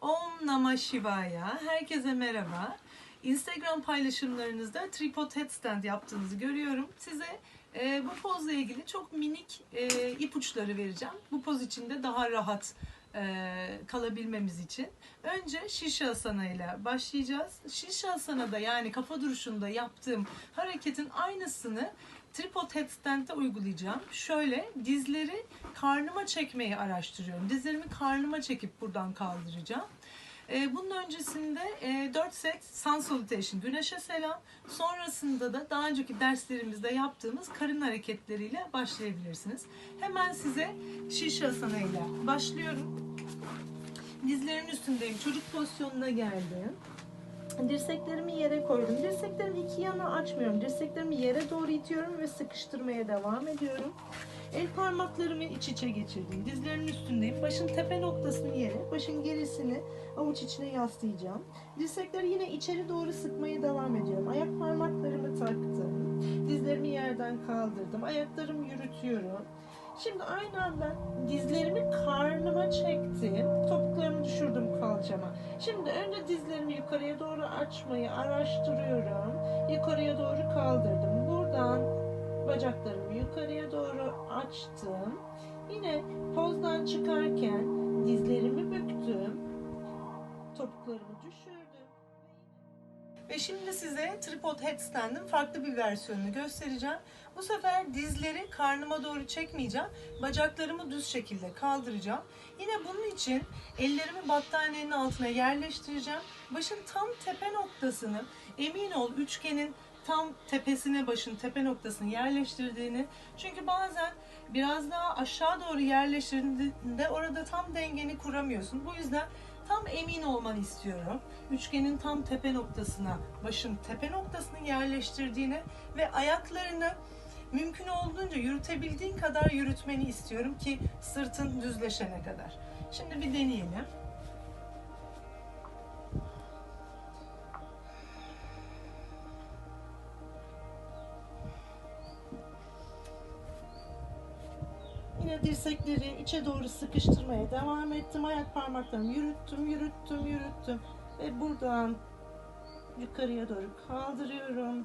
Om Namah Shivaya. Herkese merhaba. Instagram paylaşımlarınızda tripod headstand yaptığınızı görüyorum. Size e, bu pozla ilgili çok minik e, ipuçları vereceğim. Bu poz içinde daha rahat e, kalabilmemiz için. Önce Asana ile başlayacağız. Shisha Asana'da yani kafa duruşunda yaptığım hareketin aynısını tripod headstand'de uygulayacağım. Şöyle dizleri karnıma çekmeyi araştırıyorum. Dizlerimi karnıma çekip buradan kaldıracağım. Ee, bunun öncesinde e, 4 set sun salutation, güneşe selam. Sonrasında da daha önceki derslerimizde yaptığımız karın hareketleriyle başlayabilirsiniz. Hemen size Shishasana ile başlıyorum. Dizlerimin üstündeyim. Çocuk pozisyonuna geldim. Dirseklerimi yere koydum. Dirseklerimi iki yana açmıyorum. Dirseklerimi yere doğru itiyorum ve sıkıştırmaya devam ediyorum. El parmaklarımı iç içe geçirdim. Dizlerimin üstündeyim. Başın tepe noktasını yere, başın gerisini avuç içine yaslayacağım. Dirsekleri yine içeri doğru sıkmaya devam ediyorum. Ayak parmaklarımı taktım. Dizlerimi yerden kaldırdım. Ayaklarımı yürütüyorum. Şimdi aynı anda dizlerimi karnıma çektim. Topuklarımı düşürdüm kalçama. Şimdi önce dizlerimi yukarıya doğru açmayı araştırıyorum. Yukarıya doğru kaldırdım. Buradan bacaklarımı yukarıya doğru açtım. Yine pozdan çıkarken dizlerimi büktüm. Topuklarımı düşürdüm. Ve şimdi size tripod headstand'in farklı bir versiyonunu göstereceğim. Bu sefer dizleri karnıma doğru çekmeyeceğim. Bacaklarımı düz şekilde kaldıracağım. Yine bunun için ellerimi battaniyenin altına yerleştireceğim. Başın tam tepe noktasını emin ol üçgenin tam tepesine başın tepe noktasını yerleştirdiğini. Çünkü bazen biraz daha aşağı doğru yerleştirdiğinde orada tam dengeni kuramıyorsun. Bu yüzden tam emin olmanı istiyorum. Üçgenin tam tepe noktasına, başın tepe noktasını yerleştirdiğine ve ayaklarını mümkün olduğunca yürütebildiğin kadar yürütmeni istiyorum ki sırtın düzleşene kadar. Şimdi bir deneyelim. Yine dirsekleri içe doğru sıkıştırmaya devam ettim. Ayak parmaklarımı yürüttüm, yürüttüm, yürüttüm. Ve buradan yukarıya doğru kaldırıyorum.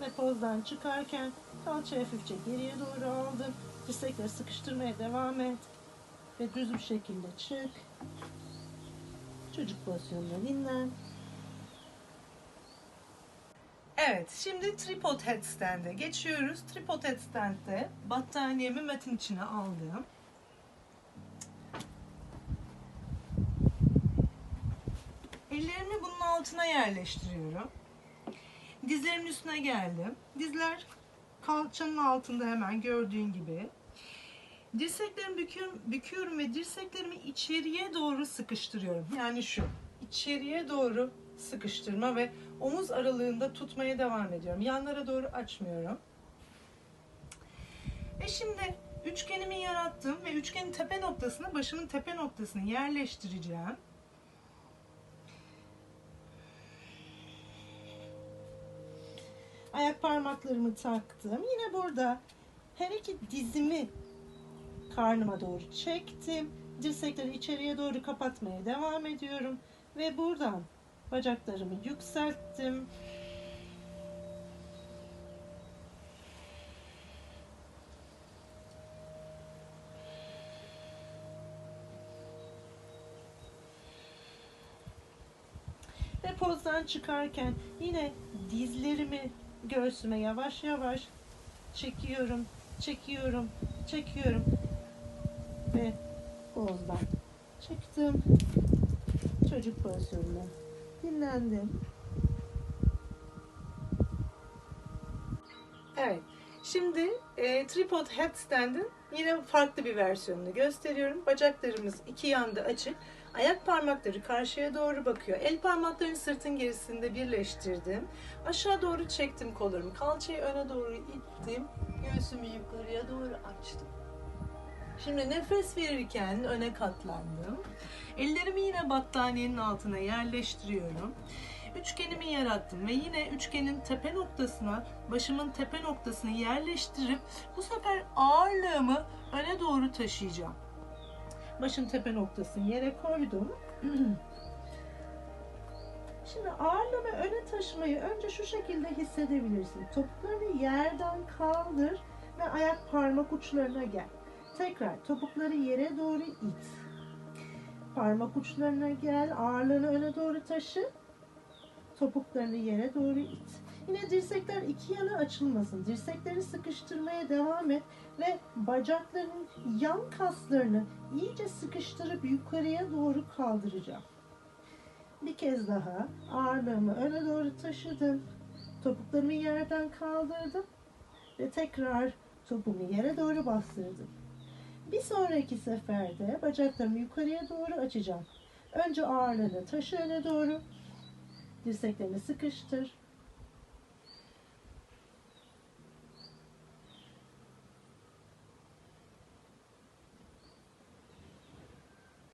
Ve pozdan çıkarken kalçayı hafifçe geriye doğru aldım. Dirsekleri sıkıştırmaya devam et. Ve düz bir şekilde çık. Çocuk pozisyonunda dinlen. Evet, şimdi tripod headstand'e geçiyoruz. Tripod headstand'de battaniyemi metin içine aldım. Ellerimi bunun altına yerleştiriyorum. Dizlerimin üstüne geldim. Dizler kalçanın altında hemen gördüğün gibi. Dirseklerimi büküyorum, büküyorum ve dirseklerimi içeriye doğru sıkıştırıyorum. Yani şu, içeriye doğru sıkıştırma ve omuz aralığında tutmaya devam ediyorum. Yanlara doğru açmıyorum. Ve şimdi üçgenimi yarattım ve üçgenin tepe noktasına başımın tepe noktasını yerleştireceğim. Ayak parmaklarımı taktım. Yine burada her iki dizimi karnıma doğru çektim. Dirsekleri içeriye doğru kapatmaya devam ediyorum. Ve buradan bacaklarımı yükselttim. Ve pozdan çıkarken yine dizlerimi göğsüme yavaş yavaş çekiyorum, çekiyorum, çekiyorum ve pozdan çıktım. Çocuk pozisyonuna dinlendim. Evet. Şimdi e, tripod headstand'in yine farklı bir versiyonunu gösteriyorum. Bacaklarımız iki yanda açık. Ayak parmakları karşıya doğru bakıyor. El parmaklarını sırtın gerisinde birleştirdim. Aşağı doğru çektim kollarımı. Kalçayı öne doğru ittim. Göğsümü yukarıya doğru açtım. Şimdi nefes verirken öne katlandım. Ellerimi yine battaniyenin altına yerleştiriyorum. üçgenimi yarattım ve yine üçgenin tepe noktasına, başımın tepe noktasını yerleştirip bu sefer ağırlığımı öne doğru taşıyacağım. Başın tepe noktasını yere koydum. Şimdi ağırlığımı öne taşımayı önce şu şekilde hissedebilirsin. Topuklarını yerden kaldır ve ayak parmak uçlarına gel. Tekrar topukları yere doğru it. Parmak uçlarına gel, ağırlığını öne doğru taşı. Topuklarını yere doğru it. Yine dirsekler iki yana açılmasın. Dirsekleri sıkıştırmaya devam et ve bacakların yan kaslarını iyice sıkıştırıp yukarıya doğru kaldıracağım. Bir kez daha ağırlığımı öne doğru taşıdım. Topuklarımı yerden kaldırdım ve tekrar topumu yere doğru bastırdım. Bir sonraki seferde bacaklarımı yukarıya doğru açacağım. Önce ağırlığını taşı öne doğru. Dirseklerini sıkıştır.